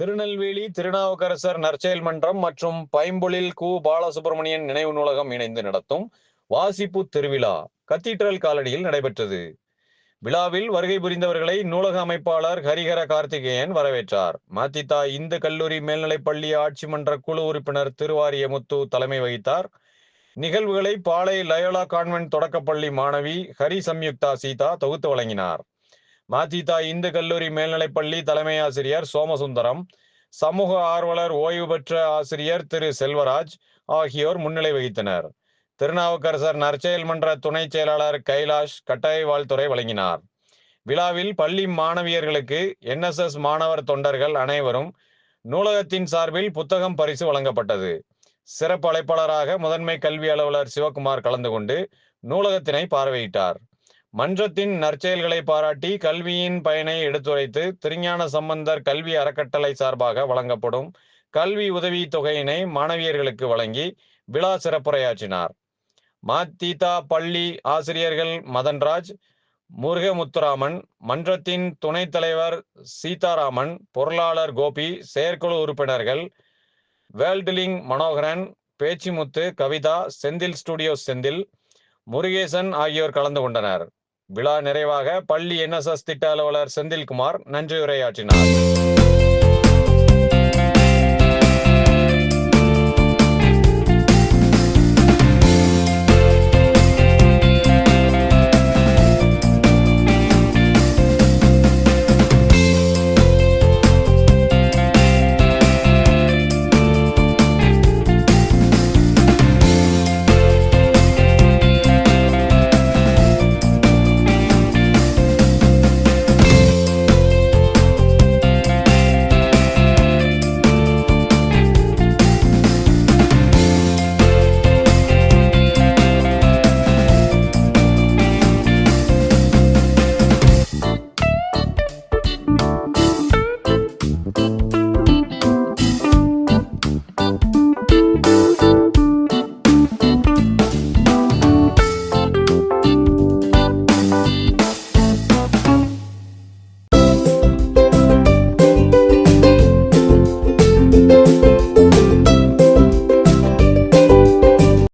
திருநெல்வேலி திருநாவுக்கரசர் நற்செயல் மன்றம் மற்றும் பைம்பொழில் கு பாலசுப்ரமணியன் நினைவு நூலகம் இணைந்து நடத்தும் வாசிப்பு திருவிழா கத்தீட்ரல் காலடியில் நடைபெற்றது. விழாவில் வருகை புரிந்தவர்களை நூலக அமைப்பாளர் ஹரிஹர கார்த்திகேயன் வரவேற்றார். மதித்தா இந்து கல்லூரி மேல்நிலைப்பள்ளி ஆட்சி மன்ற குழு உறுப்பினர் திருவாரியமுத்து தலைமை வகித்தார். நிகழ்வுகளை பாளை லயோலா கான்வென்ட் தொடக்கப்பள்ளி மாணவி ஹரி சம்யுக்தா சீதா தொகுத்து வழங்கினார். மாத்திதா இந்து கல்லூரி மேல்நிலைப்பள்ளி தலைமை ஆசிரியர் சோமசுந்தரம் சமூக ஆர்வலர் ஓய்வு பெற்ற ஆசிரியர் திரு செல்வராஜ் ஆகியோர் முன்னிலை வகித்தனர். திருநாவுக்கரசர் நற்செயல் மன்ற துணை செயலாளர் கைலாஷ் கட்டாய வாழ்த்துறை வழங்கினார். விழாவில் பள்ளி மாணவியர்களுக்கு என்எஸ்எஸ் மாணவர் தொண்டர்கள் அனைவரும் நூலகத்தின் சார்பில் புத்தகம் பரிசு வழங்கப்பட்டது. சிறப்பு அழைப்பாளராக முதன்மை கல்வி அலுவலர் சிவகுமார் கலந்து கொண்டு நூலகத்தினை பார்வையிட்டார். மன்றத்தின் நற்செயல்களை பாராட்டி கல்வியின் பயனை எடுத்துரைத்து திருஞான சம்பந்தர் கல்வி அறக்கட்டளை சார்பாக வழங்கப்படும் கல்வி உதவி தொகையினை மாணவியர்களுக்கு வழங்கி விழா சிறப்புரையாற்றினார். மாத்தீதா பள்ளி ஆசிரியர்கள் மதன்ராஜ் முருகமுத்துராமன் மன்றத்தின் துணைத் தலைவர் சீதாராமன் பொருளாளர் கோபி செயற்குழு உறுப்பினர்கள் வேல்டிலிங் மனோகரன் பேச்சிமுத்து கவிதா செந்தில் ஸ்டுடியோ செந்தில் முருகேசன் ஆகியோர் கலந்து கொண்டனர். விழா நிறைவாக பள்ளி என்எஸ்எஸ் திட்ட அலுவலர் செந்தில்குமார் நன்றியுரையாற்றினார்.